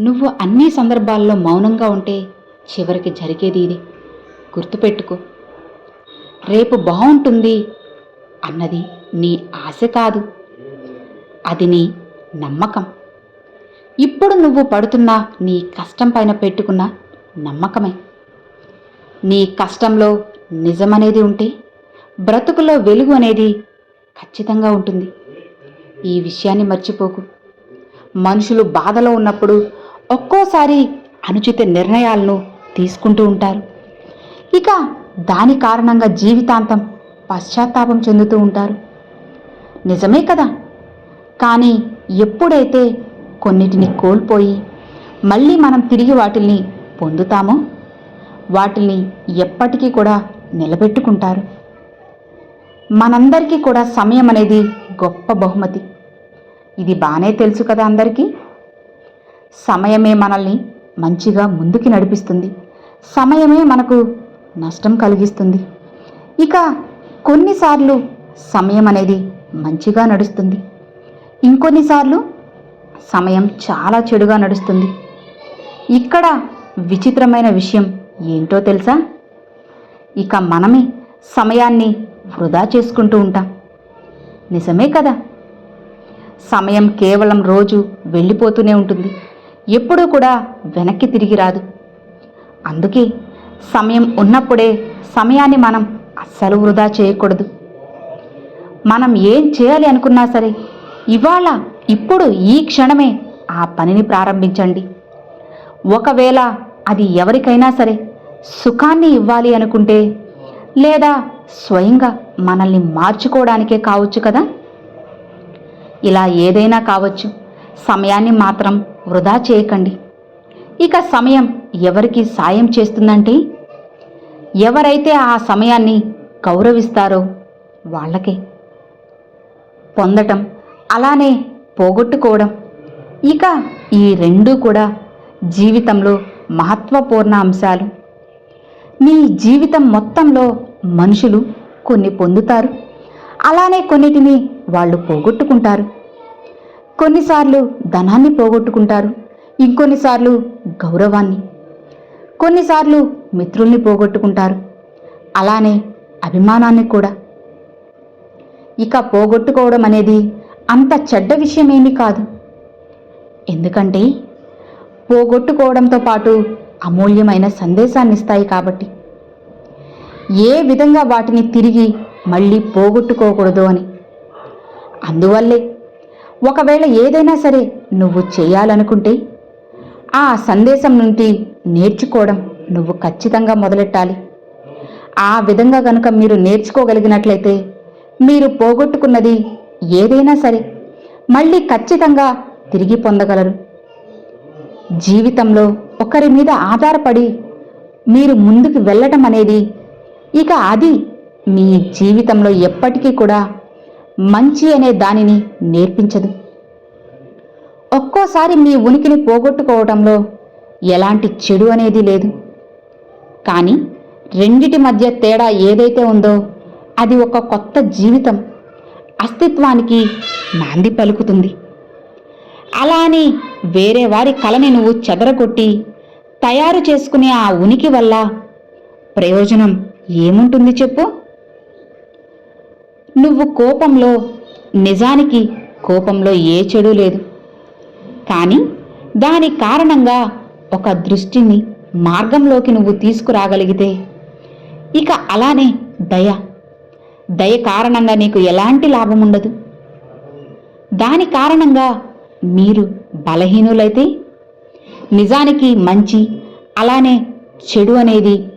నువ్వు అన్ని సందర్భాల్లో మౌనంగా ఉంటే చివరికి జరిగేది ఇది. గుర్తుపెట్టుకో. రేపు బాగుంటుంది అన్నది నీ ఆశ కాదు. అది నీ నమ్మకం. ఇప్పుడు నువ్వు పడుతున్న నీ కష్టం పైన పెట్టుకున్న నమ్మకమే. నీ కష్టంలో నిజమనేది ఉంటే బ్రతుకులో వెలుగు అనేది ఖచ్చితంగా ఉంటుంది. ఈ విషయాన్ని మర్చిపోకు. మనుషులు బాధలో ఉన్నప్పుడు ఒక్కోసారి అనుచిత నిర్ణయాలను తీసుకుంటూ ఉంటారు. ఇక దాని కారణంగా జీవితాంతం పశ్చాత్తాపం చెందుతూ ఉంటారు. నిజమే కదా? కానీ ఎప్పుడైతే కొన్నిటిని కోల్పోయి మళ్ళీ మనం తిరిగి వాటిల్ని పొందుతామో వాటిని ఎప్పటికీ కూడా నిలబెట్టుకుంటారు. మనందరికీ కూడా సమయం అనేది గొప్ప బహుమతి. ఇది బాగానే తెలుసు కదా అందరికీ? సమయమే మనల్ని మంచిగా ముందుకి నడిపిస్తుంది. సమయమే మనకు నష్టం కలిగిస్తుంది. ఇక కొన్నిసార్లు సమయం అనేది మంచిగా నడుస్తుంది. ఇంకొన్నిసార్లు సమయం చాలా చెడుగా నడుస్తుంది. ఇక్కడ విచిత్రమైన విషయం ఏంటో తెలుసా? ఇక మనమే సమయాన్ని వృధా చేసుకుంటూ ఉంటాం. నిజమే కదా? సమయం కేవలం రోజు వెళ్ళిపోతూనే ఉంటుంది. ఎప్పుడూ కూడా వెనక్కి తిరిగి రాదు. అందుకే సమయం ఉన్నప్పుడే సమయాన్ని మనం అస్సలు వృధా చేయకూడదు. మనం ఏం చేయాలి అనుకున్నా సరే ఇవాళ ఇప్పుడు ఈ క్షణమే ఆ పనిని ప్రారంభించండి. ఒకవేళ అది ఎవరికైనా సరే సుఖాన్ని ఇవ్వాలి అనుకుంటే లేదా స్వయంగా మనల్ని మార్చుకోవడానికే కావచ్చు కదా? ఇలా ఏదైనా కావచ్చు. సమయాన్ని మాత్రం వృధా చేయకండి. ఇక సమయం ఎవరికి సాయం చేస్తుందంటే? ఎవరైతే ఆ సమయాన్ని గౌరవిస్తారో వాళ్ళకే. పొందటం అలానే పోగొట్టుకోవడం. ఇక ఈ రెండూ కూడా జీవితంలో మహత్వపూర్ణ అంశాలు. నీ జీవితం మొత్తంలో మనుషులు కొన్ని పొందుతారు. అలానే కొన్నిటిని వాళ్ళు పోగొట్టుకుంటారు. కొన్నిసార్లు ధనాన్ని పోగొట్టుకుంటారు ఇంకొన్నిసార్లు గౌరవాన్ని. కొన్నిసార్లు మిత్రుల్ని పోగొట్టుకుంటారు అలానే అభిమానాన్ని కూడా. ఇక పోగొట్టుకోవడం అనేది అంత చెడ్డ విషయమేమీ కాదు. ఎందుకంటే పోగొట్టుకోవడంతో పాటు అమూల్యమైన సందేశాన్ని ఇస్తాయి కాబట్టి. ఏ విధంగా వాటిని తిరిగి మళ్ళీ పోగొట్టుకోకూడదు అని. అందువల్లే ఒకవేళ ఏదైనా సరే నువ్వు చేయాలనుకుంటే ఆ సందేశం నుండి నేర్చుకోవడం నువ్వు ఖచ్చితంగా మొదలెట్టాలి. ఆ విధంగా కనుక మీరు నేర్చుకోగలిగినట్లయితే మీరు పోగొట్టుకున్నది ఏదైనా సరే మళ్ళీ ఖచ్చితంగా తిరిగి పొందగలరు. జీవితంలో ఒకరి మీద ఆధారపడి మీరు ముందుకు వెళ్ళటం అనేది ఇక అది మీ జీవితంలో ఎప్పటికీ కూడా మంచి అనే దానిని నేర్పించదు. ఒక్కోసారి మీ ఉనికిని పోగొట్టుకోవడంలో ఎలాంటి చెడు అనేది లేదు. కానీ రెండిటి మధ్య తేడా ఏదైతే ఉందో అది ఒక కొత్త జీవితం అస్తిత్వానికి నాంది పలుకుతుంది. అలా అని వేరే వారి కళని నువ్వు చెదరగొట్టి తయారు చేసుకునే ఆ ఉనికి వల్ల ప్రయోజనం ఏముంటుంది చెప్పు? నువ్వు కోపంలో నిజానికి కోపంలో ఏ చెడు లేదు. కానీ దాని కారణంగా ఒక దృష్టిని మార్గంలోకి నువ్వు తీసుకురాగలిగితే ఇక అలానే దయ. దయ కారణంగా నీకు ఎలాంటి లాభం ఉండదు. దాని కారణంగా మీరు బలహీనులైతే నిజానికి మంచి అలానే చెడు అనేది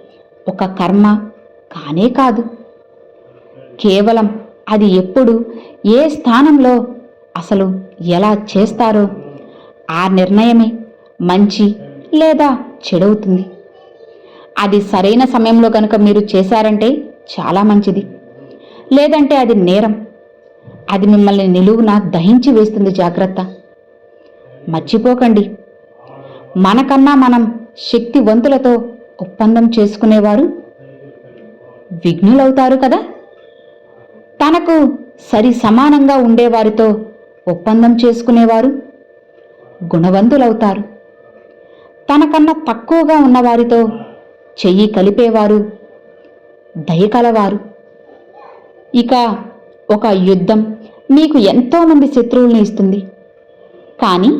ఒక కర్మ కానే కాదు. కేవలం అది ఎప్పుడు ఏ స్థానంలో అసలు ఎలా చేస్తారో ఆ నిర్ణయమే మంచి లేదా చెడవుతుంది. అది సరైన సమయంలో కనుక మీరు చేశారంటే చాలా మంచిది. లేదంటే అది నేరం. అది మిమ్మల్ని నిలువున దహించి వేస్తుంది జాగ్రత్త. మర్చిపోకండి. మనకన్నా మనం శక్తివంతులతో ఒప్పందం చేసుకునేవారు విఘ్నులవుతారు కదా? మేరకు సరి సమానంగా ఉండేవారితో ఒప్పందం చేసుకునేవారు గుణవంతులవుతారు. తనకన్నా తక్కువగా ఉన్నవారితో చెయ్యి కలిపేవారు దయకలవారు ఇక ఒక యుద్ధం మీకు ఎంతోమంది శత్రువుల్ని ఇస్తుంది. కానీ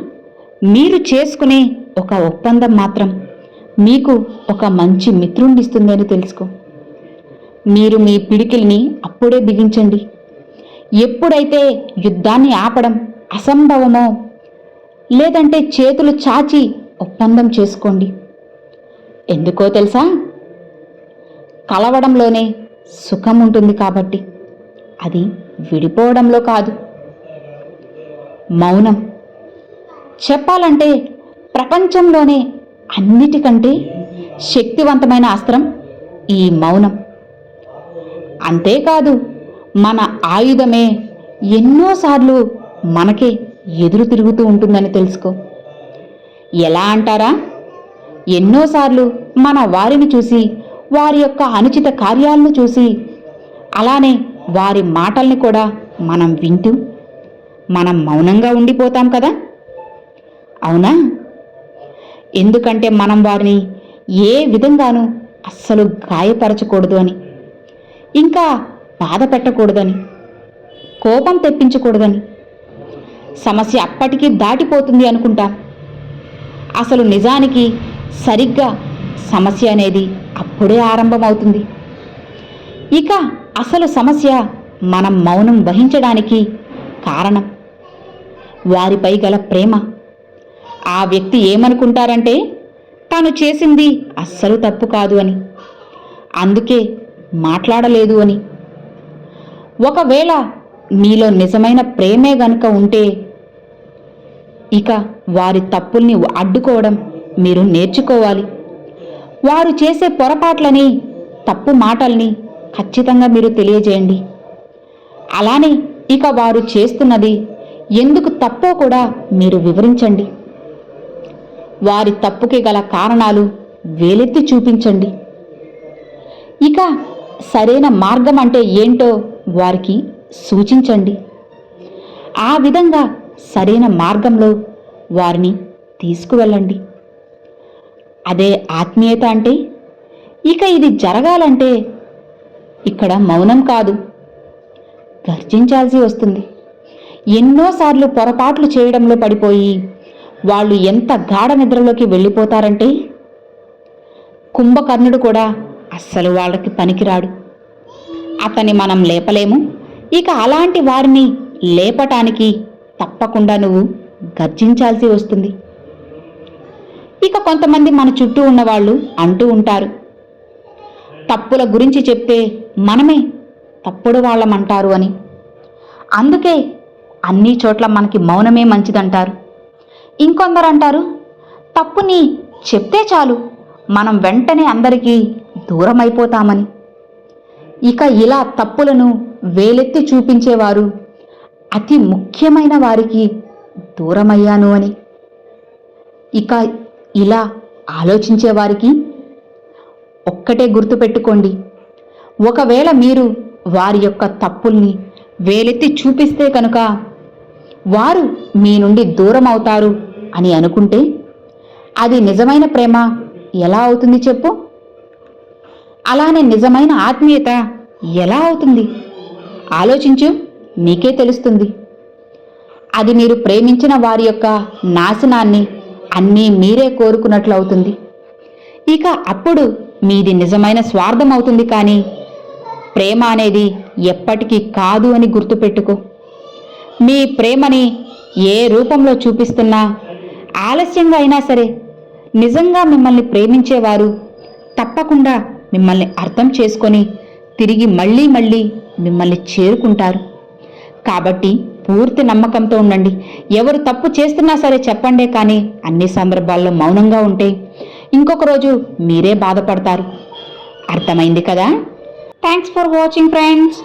మీరు చేసుకునే ఒక ఒప్పందం మాత్రం మీకు ఒక మంచి మిత్రుణ్ణి తెలుసుకో. మీరు మీ పిడికిల్ని అప్పుడే బిగించండి. ఎప్పుడైతే యుద్ధాన్ని ఆపడం అసంభవమో లేదంటే చేతులు చాచి ఒప్పందం చేసుకోండి. ఎందుకో తెలుసా? కలవడంలోనే సుఖం ఉంటుంది కాబట్టి. అది విడిపోవడంలో కాదు. మౌనం. చెప్పాలంటే ప్రపంచంలోనే అన్నిటికంటే శక్తివంతమైన అస్త్రం ఈ మౌనం. అంతేకాదు మన ఆయుధమే ఎన్నోసార్లు మనకే ఎదురు తిరుగుతూ ఉంటుందని తెలుసుకో. ఎలా అంటారా? ఎన్నోసార్లు మన వారిని చూసి వారి యొక్క అనుచిత కార్యాలను చూసి అలానే వారి మాటల్ని కూడా మనం వింటూ మనం మౌనంగా ఉండిపోతాం కదా? అవునా? ఎందుకంటే మనం వారిని ఏ విధంగానూ అస్సలు గాయపరచకూడదు అని. ఇంకా బాధ పెట్టకూడదని కోపం తెప్పించకూడదని. సమస్య అప్పటికీ దాటిపోతుంది అనుకుంటాం. అసలు నిజానికి సరిగ్గా సమస్య అనేది అప్పుడే ఆరంభమవుతుంది. ఇక అసలు సమస్య మనం మౌనం వహించడానికి కారణం. వారిపై గల ప్రేమ. ఆ వ్యక్తి ఏమనుకుంటారంటే తాను చేసింది అస్సలు తప్పు కాదు అని. అందుకే మాట్లాడలేదు అని. ఒకవేళ మీలో నిజమైన ప్రేమే గనుక ఉంటే ఇక వారి తప్పుల్ని అడ్డుకోవడం మీరు నేర్చుకోవాలి. వారు చేసే పొరపాట్లని తప్పు మాటల్ని ఖచ్చితంగా మీరు తెలియజేయండి. అలానే ఇక వారు చేస్తున్నది ఎందుకు తప్పో కూడా మీరు వివరించండి. వారి తప్పుకి గల కారణాలు వేలెత్తి చూపించండి. ఇక సరైన మార్గం అంటే ఏంటో వారికి సూచించండి. ఆ విధంగా సరైన మార్గంలో వారిని తీసుకువెళ్ళండి. అదే ఆత్మీయత అంటే ఇక ఇది జరగాలంటే ఇక్కడ మౌనం కాదు. గర్జించాల్సి వస్తుంది. ఎన్నోసార్లు పొరపాట్లు చేయడంలో పడిపోయి వాళ్ళు ఎంత గాఢ నిద్రలోకి వెళ్ళిపోతారంటే కుంభకర్ణుడు కూడా అస్సలు వాళ్ళకి పనికిరాడు. అతని మనం లేపలేము. ఇక అలాంటి వారిని లేపటానికి తప్పకుండా నువ్వు గర్జించాల్సి వస్తుంది. ఇక కొంతమంది మన చుట్టూ ఉన్నవాళ్ళు అంటూ ఉంటారు. తప్పుల గురించి చెప్తే మనమే తప్పుడు వాళ్ళమంటారు అని. అందుకే అన్ని చోట్ల మనకి మౌనమే మంచిదంటారు. ఇంకొందరు అంటారు తప్పుని చెప్తే చాలు. మనం వెంటనే అందరికీ దూరం అయిపోతామని ఇక ఇలా తప్పులను వేలెత్తి చూపించేవారు అతి ముఖ్యమైన వారికి దూరమయ్యాను అని. ఇక ఇలా ఆలోచించేవారికి ఒక్కటే గుర్తుపెట్టుకోండి. ఒకవేళ మీరు వారి యొక్క తప్పుల్ని వేలెత్తి చూపిస్తే కనుక వారు మీ నుండి దూరం అవుతారు అని అనుకుంటే అది నిజమైన ప్రేమ ఎలా అవుతుంది చెప్పు? అలానే నిజమైన ఆత్మీయత ఎలా అవుతుంది? ఆలోచించు నీకే తెలుస్తుంది. అది మీరు ప్రేమించిన వారి యొక్క నాశనాన్ని అన్నీ మీరే కోరుకున్నట్లు అవుతుంది. ఇక అప్పుడు మీది నిజమైన స్వార్థం అవుతుంది కానీ ప్రేమ అనేది ఎప్పటికీ కాదు అని గుర్తుపెట్టుకో. మీ ప్రేమని ఏ రూపంలో చూపిస్తున్నా ఆలస్యంగా అయినా సరే నిజంగా మిమ్మల్ని ప్రేమించేవారు తప్పకుండా మిమ్మల్ని అర్థం చేసుకొని తిరిగి మళ్ళీ మళ్ళీ మిమ్మల్ని చేరుకుంటారు. కాబట్టి పూర్తి నమ్మకంతో ఉండండి. ఎవరు తప్పు చేస్తున్నా సరే చెప్పండే కానీ అన్ని సందర్భాల్లో మౌనంగా ఉంటే ఇంకొక రోజు మీరే బాధపడతారు. అర్థమైంది కదా? Thanks for watching friends